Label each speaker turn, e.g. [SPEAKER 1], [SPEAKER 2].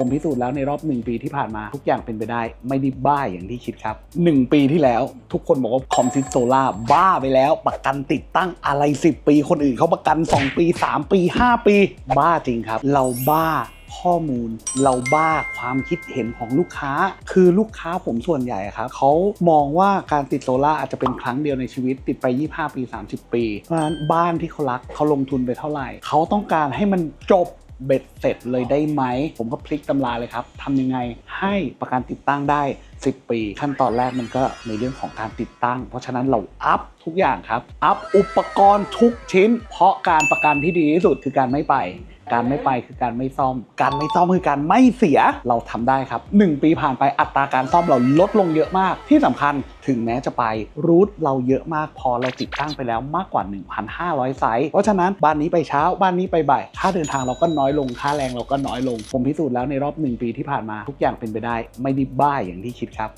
[SPEAKER 1] ผมพิสูจน์แล้วในรอบ 1 ปีที่ผ่านมาทุกอย่างเป็นไปได้ ไม่ได้บ้าอย่างที่คิดครับ 1 ปีที่แล้ว ทุกคนบอกว่าคอมซิสโซล่าบ้าไปแล้ว ประกันติดตั้งอะไร 10 ปี คนอื่นเขาประกัน 2 ปี 3 ปี 5 ปี บ้าจริงครับ เราบ้าข้อมูลเราบ้าความคิดเห็นของลูกค้า คือลูกค้าผมส่วนใหญ่ครับเขามองว่าการติดโซล่าอาจจะเป็นครั้งเดียวในชีวิตติดไป 25 ปี 30 ปี เพราะฉะนั้นบ้านที่เขารักเขาลงทุนไปเท่าไหร่ เขาต้องการให้มันจบ เบ็ดเสร็จเลยได้ไหม ผมก็พลิกตำราเลยครับทำยังไงให้ประกันติดตั้งได้ 10 ปี ขั้นตอนแรกมันก็ในเรื่องของการติดตั้ง เพราะฉะนั้นเราอัพทุกอย่างครับ อัพอุปกรณ์ทุกชิ้น เพราะการประกันที่ดีที่สุดคือการไม่ไป การไม่ไปคือการไม่ซ่อม การไม่ซ่อมคือการไม่เสียเราทำได้ครับ 1 ปีผ่านไปอัตราการซ่อมเราลดลงเยอะมาก ที่สำคัญถึงแม้จะไปรูทเราเยอะมากพอเราติดตั้งไปแล้วมากกว่า 1,500 ไซส์เพราะฉะนั้นบ้านนี้ไปเช้าบ้านนี้ไปบ่ายค่าเดินทางเราก็น้อยลงค่าแรงเราก็น้อยลงผมพิสูจน์แล้วในรอบ 1 ปีที่ผ่านมาทุกอย่างเป็นไปได้ ไม่ได้บ้าอย่างที่คิดครับ